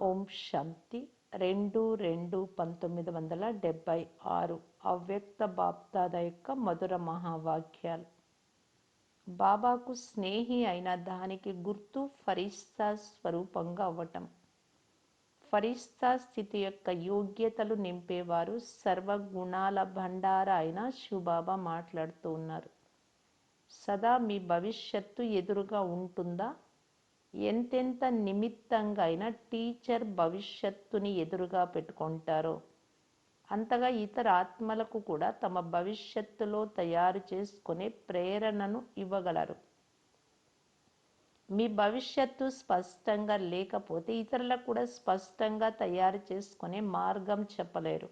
ఓం శాంతి. రెండు రెండు పంతొమ్మిది వందల డెబ్భై ఆరు అవ్యక్త బాప్దాద యొక్క మధుర మహావాక్యాలు. బాబాకు స్నేహి అయిన దానికి గుర్తు ఫరిస్తా స్వరూపంగా అవ్వటం. ఫరిస్తా స్థితి యొక్క యోగ్యతలు నింపేవారు సర్వగుణాల భండార అయిన శివబాబా మాట్లాడుతూ ఉన్నారు. సదా మీ భవిష్యత్తు ఎదురుగా ఉంటుందా? ఎంతెంత నిమిత్తంగా అయినా టీచర్ భవిష్యత్తుని ఎదురుగా పెట్టుకుంటారో అంతగా ఇతర ఆత్మలకు కూడా తమ భవిష్యత్తులో తయారు చేసుకునే ప్రేరణను ఇవ్వగలరు. మీ భవిష్యత్తు స్పష్టంగా లేకపోతే ఇతరులకు కూడా స్పష్టంగా తయారు చేసుకునే మార్గం చెప్పలేరు.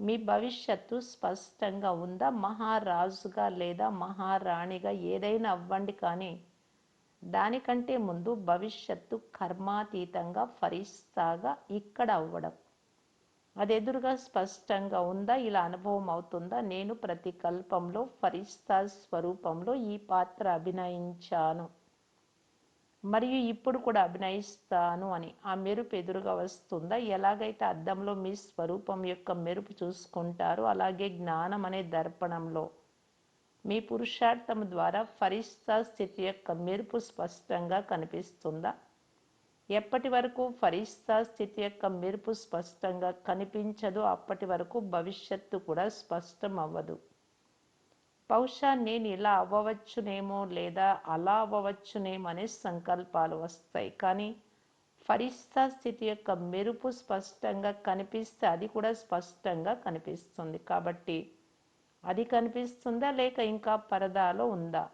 మీ భవిష్యత్తు స్పష్టంగా ఉందా మహారాజుగా లేదా మహారాణిగా ఏదైనా అవ్వండి కానీ దానికంటే ముందు భవిష్యత్తు కర్మాతీతంగా ఫరిస్తాగా ఇక్కడ అవ్వడం. అది ఎదురుగా స్పష్టంగా ఉందా ఇలా అనుభవం అవుతుందా? నేను ప్రతి కల్పంలో ఫరిస్తా స్వరూపంలో ఈ పాత్ర అభినయించాను. మరియు ఇప్పుడు కూడా అభినయిస్తాను అని. ఆ మెరుపు ఎదురుగా వస్తుందా? ఎలాగైతే అద్దంలో మీ స్వరూపం యొక్క మెరుపు చూసుకుంటారో అలాగే జ్ఞానం అనే దర్పణంలో. మీ పురుషార్థం ద్వారా ఫరిస్తా స్థితి యొక్క మెరుపు స్పష్టంగా కనిపిస్తుందా? ఎప్పటి వరకు ఫరిస్తా స్థితి యొక్క మెరుపు స్పష్టంగా కనిపించదో అప్పటి వరకు భవిష్యత్తు కూడా స్పష్టం అవ్వదు బహుశా నేను ఇలా అవ్వవచ్చునేమో లేదా అలా అవ్వవచ్చునేమో అనే సంకల్పాలు వస్తాయి. కానీ ఫరిస్తా స్థితి యొక్క మెరుపు స్పష్టంగా కనిపిస్తే అది కూడా స్పష్టంగా కనిపిస్తుంది. కాబట్టి అది కనిపిస్తుందా లేక ఇంకా పరదాలో ఉందా?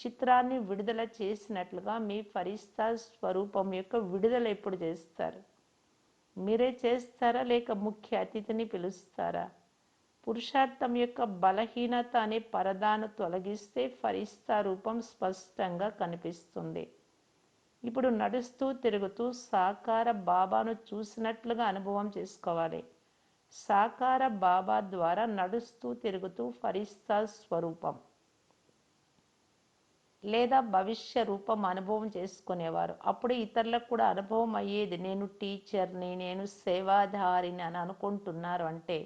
చిత్రాన్ని విడుదల చేసినట్లుగా మీ ఫరిస్తా స్వరూపం యొక్క విడుదల ఎప్పుడు చేస్తారు? మీరే చేస్తారా లేక ముఖ్య అతిథిని పిలుస్తారా? పురుషార్థం యొక్క బలహీనత అనే పరదాను తొలగిస్తే ఫరిస్తా రూపం స్పష్టంగా కనిపిస్తుంది. ఇప్పుడు నడుస్తూ తిరుగుతూ సాకార బాబాను చూసినట్లుగా అనుభవం చేసుకోవాలి. సాకార బాబా ద్వారా నడుస్తూ తిరుగుతూ ఫరిస్తా స్వరూపం. లేదా భవిష్య రూపం అనుభవం చేసుకునేవారు. అప్పుడు ఇతరులకు కూడా అనుభవం అయ్యేది నేను టీచర్ని నేను సేవాధారిని అని అనుకుంటున్నారు అంటే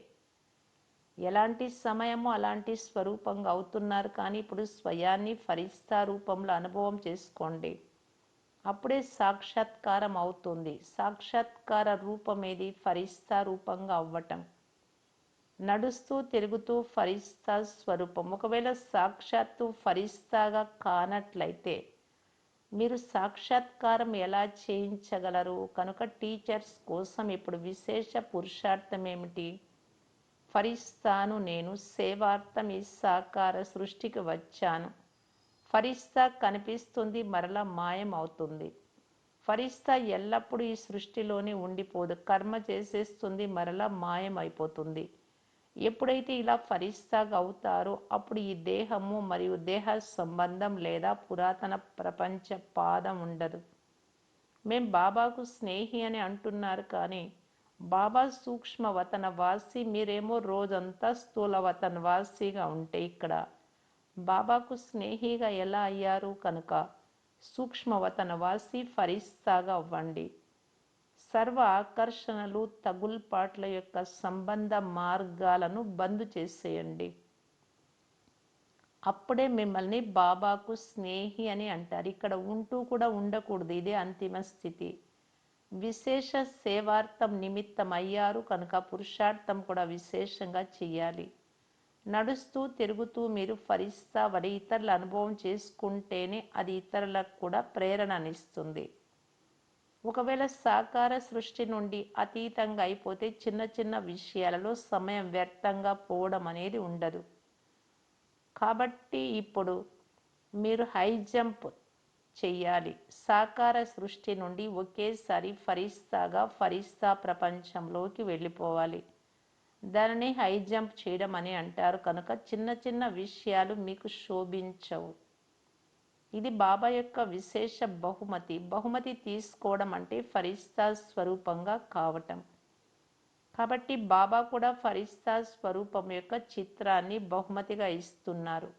ఎలాంటి సమయమో అలాంటి స్వరూపంగా అవుతున్నారు. కానీ ఇప్పుడు స్వయాన్ని ఫరిస్తా రూపంలో అనుభవం చేసుకోండి. అప్పుడే సాక్షాత్కారం అవుతుంది. సాక్షాత్కార రూపం ఫరిస్తా రూపంగా అవ్వటం. నడుస్తూ తిరుగుతూ ఫరిస్తా స్వరూపం. ఒకవేళ సాక్షాత్తు ఫరిస్తాగా కానట్లయితే మీరు సాక్షాత్కారం ఎలా చేయించగలరు? కనుక టీచర్స్ కోసం ఇప్పుడు విశేష పురుషార్థం ఏమిటి ఫరిస్తాను నేను సేవార్థం ఈ సాకార సృష్టికి వచ్చాను. ఫరిస్తా కనిపిస్తుంది మరలా మాయం అవుతుంది ఫరిస్తా ఎల్లప్పుడూ ఈ సృష్టిలోనే ఉండిపోదు. కర్మ చేసేస్తుంది మరలా మాయం అయిపోతుంది ఎప్పుడైతే ఇలా ఫరిస్తాగా అవుతారో అప్పుడు ఈ దేహము మరియు దేహ సంబంధం లేదా పురాతన ప్రపంచ పాదం ఉండదు. మేం బాబాకు స్నేహి అని అంటున్నారు కానీ బాబా సూక్ష్మవతన వాసి మీరేమో రోజంతా స్థూలవతన వాసిగా ఉంటే ఇక్కడ బాబాకు స్నేహిగా ఎలా అయ్యారు కనుక? సూక్ష్మవతన వాసి ఫరిస్తాగా అవ్వండి. సర్వ ఆకర్షణలు తగుల్పాట్ల యొక్క సంబంధ మార్గాలను బంద్ చేసేయండి. అప్పుడే మిమ్మల్ని బాబాకు స్నేహి అని అంటారు. ఇక్కడ ఉంటూ కూడా ఉండకూడదు. ఇదే అంతిమ స్థితి. విశేష సేవార్థం నిమిత్తం అయ్యారు కనుక పురుషార్థం కూడా విశేషంగా చెయ్యాలి. నడుస్తూ తిరుగుతూ మీరు ఫరిస్తా వడి ఇతరుల అనుభవం చేసుకుంటేనే అది ఇతరులకు కూడా ప్రేరణనిస్తుంది ఒకవేళ సాకార సృష్టి నుండి అతీతంగా అయిపోతే చిన్న చిన్న విషయాలలో సమయం వ్యర్థంగా పోవడం అనేది ఉండదు. కాబట్టి ఇప్పుడు మీరు హై జంప్ చెయ్యాలి సాకార సృష్టి నుండి ఒకేసారి ఫరిస్తాగా ఫరిస్తా ప్రపంచంలోకి వెళ్ళిపోవాలి. దానిని హై జంప్ చేయడం అని అంటారు. కనుక చిన్న చిన్న విషయాలు మీకు శోభించవు. ఇది బాబా యొక్క విశేష బహుమతి. బహుమతి తీసుకోవడం అంటే ఫరిస్తా స్వరూపంగా కావటం. కాబట్టి బాబా కూడా ఫరిస్తా స్వరూపం యొక్క చిత్రాన్ని బహుమతిగా ఇస్తున్నారు.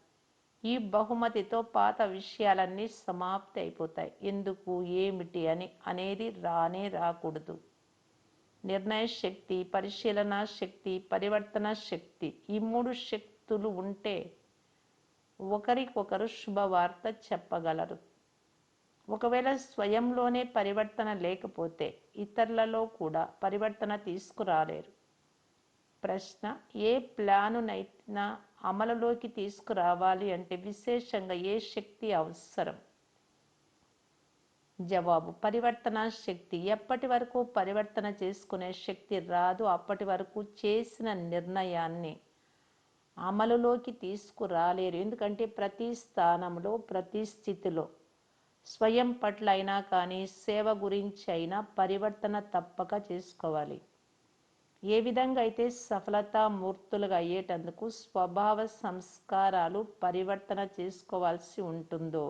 ఈ బహుమతితో పాత విషయాలన్నీ సమాప్తి అయిపోతాయి. ఎందుకు? ఏమిటి అని అనేది రానే రాకూడదు. నిర్ణయ శక్తి పరిశీలన శక్తి పరివర్తన శక్తి ఈ మూడు శక్తులు ఉంటే ఒకరికొకరు శుభవార్త చెప్పగలరు. ఒకవేళ స్వయంలోనే పరివర్తన లేకపోతే ఇతరులలో కూడా పరివర్తన తీసుకురాలేరు. ప్రశ్న ఏ ప్లానునైనా అమలులోకి తీసుకురావాలి అంటే విశేషంగా ఏ శక్తి అవసరం? జవాబు. పరివర్తన శక్తి. ఎప్పటి వరకు పరివర్తన చేసుకునే శక్తి రాదు అప్పటి వరకు చేసిన నిర్ణయాన్ని అమలులోకి తీసుకురాలేరు. ఎందుకంటే ప్రతి స్థానంలో ప్రతి స్థితిలో స్వయం పట్ల అయినా కానీ సేవ గురించి అయినా పరివర్తన తప్పక చేసుకోవాలి. ఏ విధంగా అయితే సఫలతామూర్తులుగా అయ్యేటందుకు స్వభావ సంస్కారాలు పరివర్తన చేసుకోవాల్సి ఉంటుందో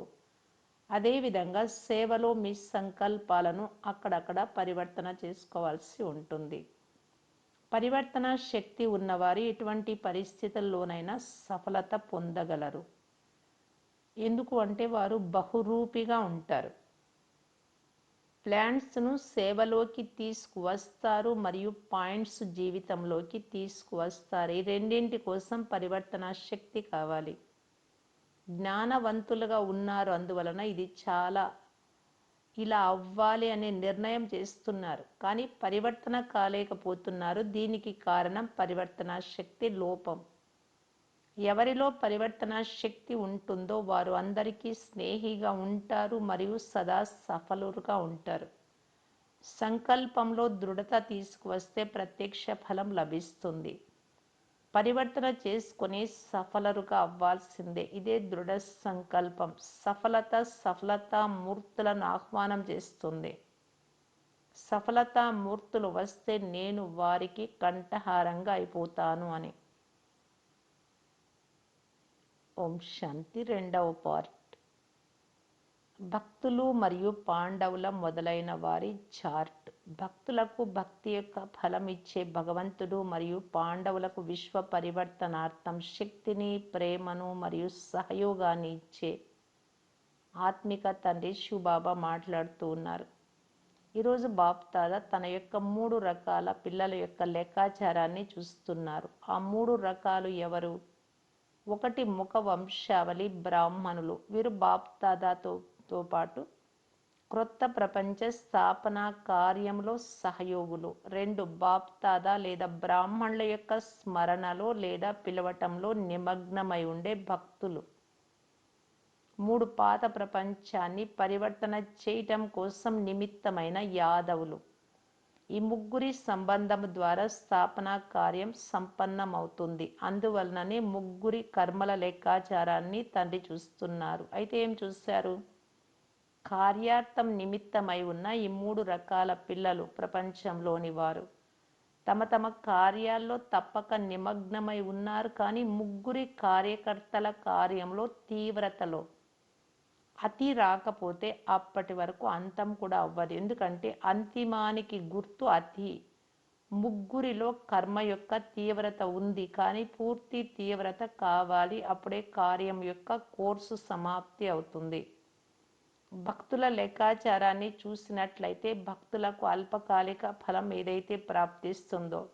అదేవిధంగా సేవలో మీ సంకల్పాలను అక్కడక్కడ పరివర్తన చేసుకోవాల్సి ఉంటుంది. పరివర్తన శక్తి ఉన్నవారు ఎటువంటి పరిస్థితుల్లోనైనా సఫలత పొందగలరు. ఎందుకు అంటే వారు బహురూపిగా ఉంటారు. ప్లాంట్స్ను సేవలోకి తీసుకువస్తారు మరియు పాయింట్స్ జీవితంలోకి తీసుకువస్తారు. ఈ రెండింటి కోసం పరివర్తన శక్తి కావాలి. జ్ఞానవంతులుగా ఉన్నారు. అందువలన ఇది చాలా ఇలా అవ్వాలి అనే నిర్ణయం చేస్తున్నారు. కానీ పరివర్తన కాలేకపోతున్నారు. దీనికి కారణం పరివర్తన శక్తి లోపం. ఎవరిలో పరివర్తన శక్తి ఉంటుందో వారు అందరికీ స్నేహిగా ఉంటారు మరియు సదా సఫలుగా ఉంటారు. సంకల్పంలో దృఢత తీసుకువస్తే ప్రత్యక్ష ఫలం లభిస్తుంది. పరివర్తన చేసుకుని సఫలరుగా అవ్వాల్సిందే. ఇదే దృఢ సంకల్పం. సఫలత సఫలతా మూర్తులను ఆహ్వానం చేస్తుంది. సఫలతా మూర్తులు వస్తే నేను వారికి కంఠహారంగా అయిపోతాను అని. ఓం శాంతి. రెండవ పార్ట్. భక్తులు మరియు పాండవుల మొదలైన వారి చార్ట్. భక్తులకు భక్తి యొక్క ఫలం ఇచ్చే భగవంతుడు మరియు పాండవులకు విశ్వ పరివర్తనార్థం శక్తిని ప్రేమను మరియు సహయోగాన్ని ఇచ్చే ఆత్మిక తండ్రి శివబాబా మాట్లాడుతూ ఉన్నారు. ఈరోజు బాప్తాద తన యొక్క మూడు రకాల పిల్లల యొక్క లెక్కాచారాన్ని చూస్తున్నారు. ఆ మూడు రకాలు ఎవరు? ఒకటి ముఖ వంశావళి బ్రాహ్మణులు. వీరు బాప్తాదాతో తో పాటు క్రొత్త ప్రపంచ స్థాపన కార్యంలో సహయోగులు. రెండు బాప్తాదా లేదా బ్రాహ్మణుల యొక్క స్మరణలో లేదా పిలవటంలో నిమగ్నమై ఉండే భక్తులు. మూడు పాత ప్రపంచాన్ని పరివర్తన చేయటం కోసం నిమిత్తమైన యాదవులు. ఈ ముగ్గురి సంబంధం ద్వారా స్థాపన కార్యం సంపన్నమవుతుంది. అందువలననే ముగ్గురి కర్మల లెక్కాచారాన్ని తండ్రి చూస్తున్నారు. అయితే ఏం చూశారు? కార్యార్థం నిమిత్తమై ఉన్న ఈ మూడు రకాల పిల్లలు ప్రపంచంలోని వారు. తమ తమ కార్యాల్లో తప్పక నిమగ్నమై ఉన్నారు కానీ ముగ్గురి కార్యకర్తల కార్యంలో తీవ్రతలో అతి రాకపోతే అప్పటి వరకు అంతం కూడా అవ్వదు. ఎందుకంటే అంతిమానికి గుర్తు అతి. ముగ్గురిలో కర్మ యొక్క తీవ్రత ఉంది కానీ పూర్తి తీవ్రత కావాలి. అప్పుడే కార్యం యొక్క కోర్సు సమాప్తి అవుతుంది. భక్తుల లెక్కాచారాన్ని చూసినట్లయితే భక్తులకు అల్పకాలిక ఫలం ఏదైతే ప్రాప్తిస్తుందో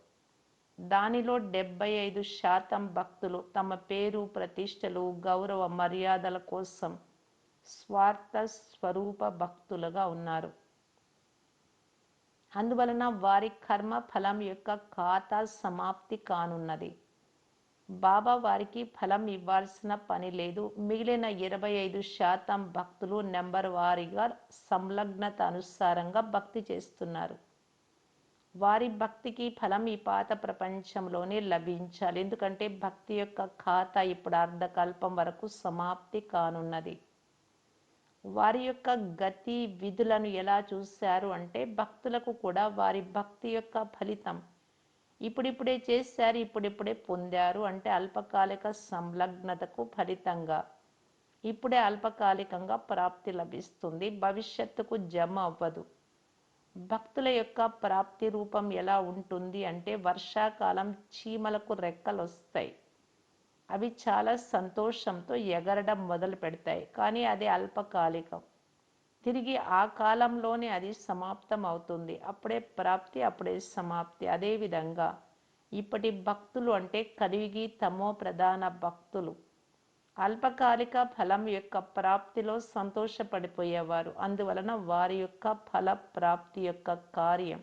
దానిలో డెబ్బై ఐదు శాతం భక్తులు తమ పేరు ప్రతిష్టలు గౌరవ మర్యాదల కోసం స్వార్థ స్వరూప భక్తులుగా ఉన్నారు. అందువలన వారి కర్మ ఫలం యొక్క ఖాతా సమాప్తి కానున్నది. బాబా వారికి ఫలం ఇవ్వాల్సిన పని లేదు. మిగిలిన ఇరవై ఐదు శాతం భక్తులు నెంబర్ వారీగా సంలగ్నత అనుసారంగా భక్తి చేస్తున్నారు. వారి భక్తికి ఫలం ఈ పాత ప్రపంచంలోనే లభించాలి. ఎందుకంటే భక్తి యొక్క ఖాతా ఇప్పుడు అర్ధకల్పం వరకు సమాప్తి కానున్నది. వారి యొక్క గతి విధులను ఎలా చూశారు అంటే భక్తులకు కూడా వారి భక్తి యొక్క ఫలితం ఇప్పుడిప్పుడే చేశారు ఇప్పుడిప్పుడే పొందారు అంటే అల్పకాలిక సంలగ్నతకు ఫలితంగా. ఇప్పుడే అల్పకాలికంగా ప్రాప్తి లభిస్తుంది. భవిష్యత్తుకు జమ అవ్వదు. భక్తుల యొక్క ప్రాప్తి రూపం ఎలా ఉంటుంది అంటే వర్షాకాలం చీమలకు రెక్కలు వస్తాయి అవి చాలా సంతోషంతో ఎగరడం మొదలు పెడతాయి కానీ అది అల్పకాలికం. తిరిగి ఆ కాలంలోనే అది సమాప్తం అవుతుంది అప్పుడే ప్రాప్తి అప్పుడే సమాప్తి. అదేవిధంగా ఇప్పటి భక్తులు అంటే కలిగి తమో ప్రధాన భక్తులు. అల్పకాలిక ఫలం యొక్క ప్రాప్తిలో సంతోషపడిపోయేవారు. అందువలన వారి యొక్క ఫల ప్రాప్తి యొక్క కార్యం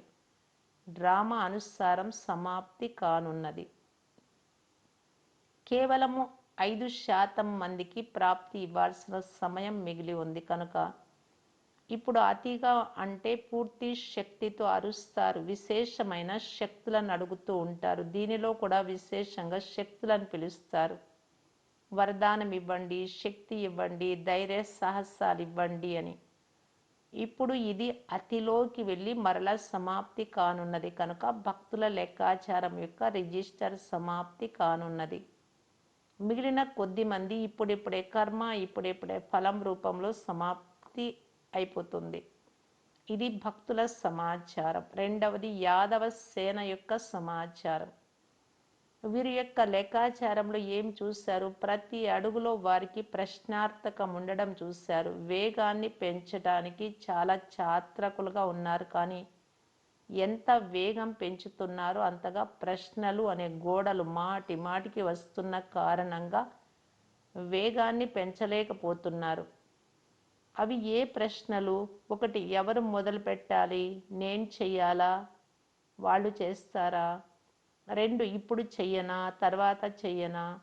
డ్రామా అనుసారం సమాప్తి కానున్నది. కేవలము ఐదు శాతం మందికి ప్రాప్తి ఇవ్వాల్సిన సమయం మిగిలి ఉంది. కనుక ఇప్పుడు అతిగా అంటే పూర్తి శక్తితో అరుస్తారు విశేషమైన శక్తులను అడుగుతూ ఉంటారు. దీనిలో కూడా విశేషంగా శక్తులను పిలుస్తారు. వరదానం ఇవ్వండి శక్తి ఇవ్వండి ధైర్య సాహసాలు ఇవ్వండి అని. ఇప్పుడు ఇది అతిలోకి వెళ్ళి మరలా సమాప్తి కానున్నది కనుక భక్తుల లెక్కాచారం యొక్క రిజిస్టర్ సమాప్తి కానున్నది. మిగిలిన కొద్ది మంది ఇప్పుడిప్పుడే కర్మ ఇప్పుడిప్పుడే ఫలం రూపంలో సమాప్తి అయిపోతుంది. ఇది భక్తుల సమాచారం. రెండవది యాదవ సేన యొక్క సమాచారం. వీరి యొక్క లెక్కాచారంలో ఏం చూశారు? ప్రతి అడుగులో వారికి ప్రశ్నార్థకం ఉండడం చూశారు. వేగాన్ని పెంచడానికి చాలా చాత్రకులుగా ఉన్నారు. కానీ ఎంత వేగం పెంచుతున్నారో? అంతగా ప్రశ్నలు అనే గోడలు మాటి మాటికి వస్తున్న కారణంగా వేగాన్ని పెంచలేకపోతున్నారు. అవి ఏ ప్రశ్నలు? ఒకటి ఎవరు మొదలు పెట్టాలి? నేను చెయ్యాలా? వాళ్ళు చేస్తారా? రెండు ఇప్పుడు చెయ్యనా? తర్వాత చెయ్యనా?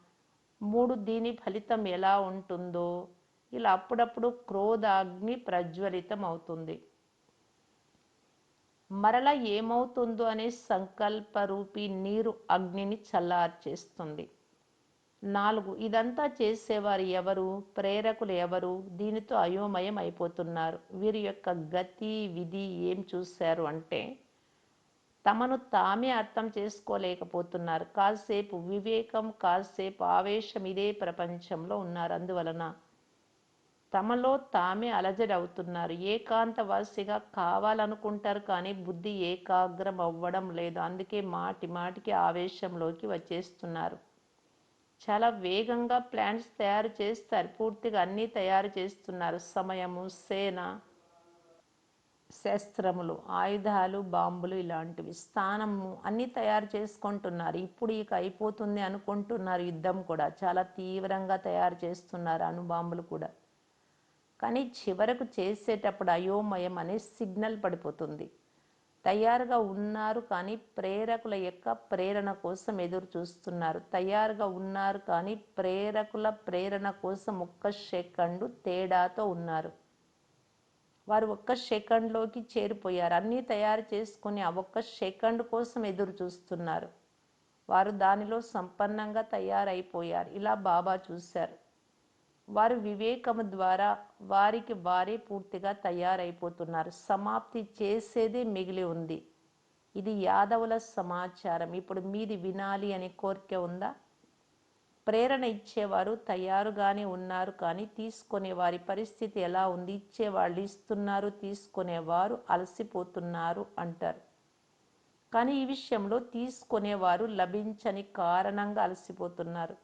మూడు దీని ఫలితం ఎలా ఉంటుందో? ఇలా అప్పుడప్పుడు క్రోధాగ్ని ప్రజ్వలితం అవుతుంది మరల ఏమవుతుందో అనే సంకల్పరూపి నీరు అగ్నిని చల్లార్చేస్తుంది. నాలుగు. ఇదంతా చేసేవారు ఎవరు? ప్రేరకులు ఎవరు? దీనితో అయోమయం అయిపోతున్నారు. వీరి యొక్క గతి విధి ఏం చూశారు అంటే తమను తామే అర్థం చేసుకోలేకపోతున్నారు. కాసేపు వివేకం కాసేపు ఆవేశం ఇదే ప్రపంచంలో ఉన్నారు. అందువలన తమలో తామే అలజడవుతున్నారు. ఏకాంతవాసిగా కావాలనుకుంటారు కానీ బుద్ధి ఏకాగ్రం అవ్వడం లేదు. అందుకే మాటి మాటికి ఆవేశంలోకి వచ్చేస్తున్నారు. చాలా వేగంగా ప్లాన్స్ తయారు చేస్తారు పూర్తిగా అన్నీ తయారు చేస్తున్నారు. సమయము సేన శస్త్రములు ఆయుధాలు బాంబులు ఇలాంటివి స్థానము అన్నీ తయారు చేసుకుంటున్నారు. ఇప్పుడు ఇక అయిపోతుంది అనుకుంటున్నారు. యుద్ధం కూడా చాలా తీవ్రంగా తయారు చేస్తున్నారు అణుబాంబులు కూడా. కానీ చివరకు చేసేటప్పుడు అయోమయం అనే సిగ్నల్ పడిపోతుంది. తయారుగా ఉన్నారు కానీ ప్రేరకుల యొక్క ప్రేరణ కోసం ఎదురు చూస్తున్నారు. తయారుగా ఉన్నారు కానీ ప్రేరకుల ప్రేరణ కోసం ఒక్క సెకండు తేడాతో ఉన్నారు. వారు ఒక్క సెకండ్లోకి చేరిపోయారు. అన్నీ తయారు చేసుకుని ఆ ఒక్క సెకండ్ కోసం ఎదురు చూస్తున్నారు. వారు దానిలో సంపన్నంగా తయారైపోయారు. ఇలా బాబా చూశారు. వారు వివేకము ద్వారా వారికి వారే పూర్తిగా తయారైపోతున్నారు. సమాప్తి చేసేదే మిగిలి ఉంది. ఇది యాదవుల సమాచారం. ఇప్పుడు మీది వినాలి అనే కోరిక ఉందా? ప్రేరణ ఇచ్చేవారు తయారుగానే ఉన్నారు కానీ తీసుకునే వారి పరిస్థితి ఎలా ఉంది? ఇచ్చేవాళ్ళు ఇస్తున్నారు తీసుకునేవారు అలసిపోతున్నారు అంటారు. కానీ ఈ విషయంలో తీసుకునేవారు లభించని కారణంగా అలసిపోతున్నారు.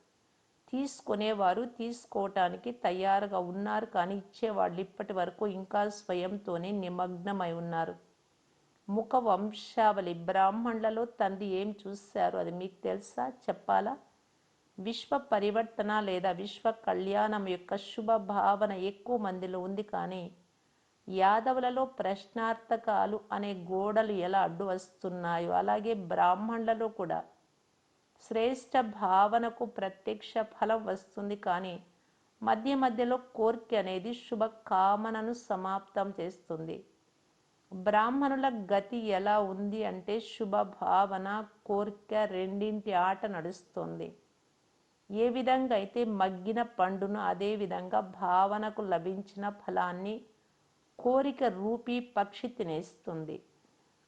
తీసుకునేవారు తీసుకోవటానికి తయారుగా ఉన్నారు కానీ ఇచ్చేవాళ్ళు ఇప్పటి వరకు ఇంకా స్వయంతోనే నిమగ్నమై ఉన్నారు. ముఖ వంశావళి బ్రాహ్మణులలో తండ్రి ఏం చూశారు? అది మీకు తెలుసా? చెప్పాలా? విశ్వ పరివర్తన లేదా విశ్వ కళ్యాణం యొక్క శుభ భావన ఎక్కువ మందిలో ఉంది కానీ యాదవులలో ప్రశ్నార్థకాలు అనే గోడలు ఎలా అడ్డు వస్తున్నాయో అలాగే బ్రాహ్మణులలో కూడా శ్రేష్ట భావనకు ప్రత్యక్ష ఫలం వస్తుంది కానీ మధ్య మధ్యలో కోరిక అనేది శుభకామనను సమాప్తం చేస్తుంది. బ్రాహ్మణుల గతి ఎలా ఉంది అంటే శుభ భావన కోరిక రెండింటి ఆట నడుస్తుంది. ఏ విధంగా అయితే మగ్గిన పండును అదే విధంగా భావనకు లభించిన ఫలాన్ని కోరిక రూపీ పక్షి తినేస్తుంది.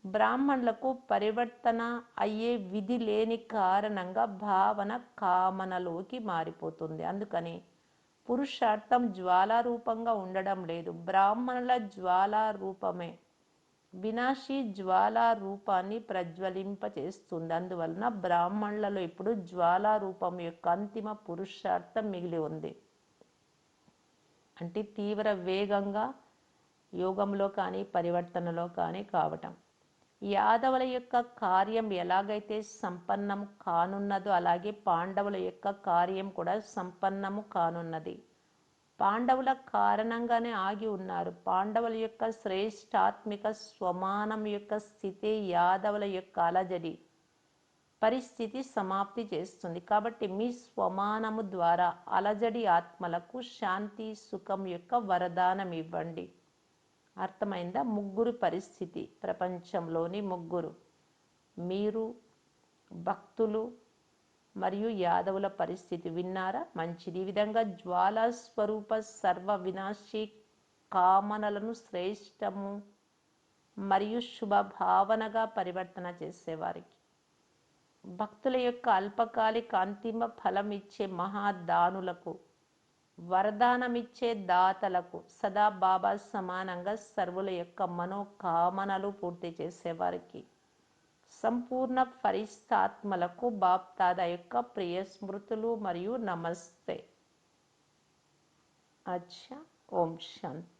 బ్రాహ్మణులకు పరివర్తన అయ్యే విధి లేని కారణంగా భావన కామనలోకి మారిపోతుంది. అందుకని పురుషార్థం జ్వాలారూపంగా ఉండడం లేదు. బ్రాహ్మణుల జ్వాలారూపమే వినాశి జ్వాలారూపాన్ని ప్రజ్వలింపచేస్తుంది. అందువలన బ్రాహ్మణులలో ఇప్పుడు జ్వాలారూపం యొక్క అంతిమ పురుషార్థం మిగిలి ఉంది. అంటే తీవ్ర వేగంగా యోగంలో కానీ పరివర్తనలో కానీ కావటం. యాదవుల యొక్క కార్యం ఎలాగైతే సంపన్నం కానున్నదో అలాగే పాండవుల యొక్క కార్యం కూడా సంపన్నము కానున్నది. పాండవుల కారణంగానే ఆగి ఉన్నారు. పాండవుల యొక్క శ్రేష్టాత్మిక స్వమానం యొక్క స్థితి యాదవుల యొక్క అలజడి. పరిస్థితి సమాప్తి చేస్తుంది. కాబట్టి మీ స్వమానము ద్వారా అలజడి ఆత్మలకు శాంతి సుఖం యొక్క వరదానం ఇవ్వండి. అర్థమైందా? ముగ్గురు పరిస్థితి ప్రపంచంలోని ముగ్గురు. మీరు భక్తులు మరియు యాదవుల పరిస్థితి విన్నారా? మంచిది ఈ విధంగా. జ్వాలా స్వరూప సర్వ వినాశి కామనలను శ్రేష్టము మరియు శుభ భావనగా పరివర్తన చేసేవారికి. భక్తుల యొక్క అల్పకాలిక అంతిమ ఫలం ఇచ్చే మహాదానులకు వరదానమిచ్చే దాతలకు సదా బాబా సమానంగా సర్వుల యొక్క మనోకామనలు పూర్తి చేసేవారికి. సంపూర్ణ ఫరిస్తాత్మలకు బాప్తాద యొక్క ప్రియ స్మృతులు మరియు నమస్తే. అచ్చా ఓం శాంతి.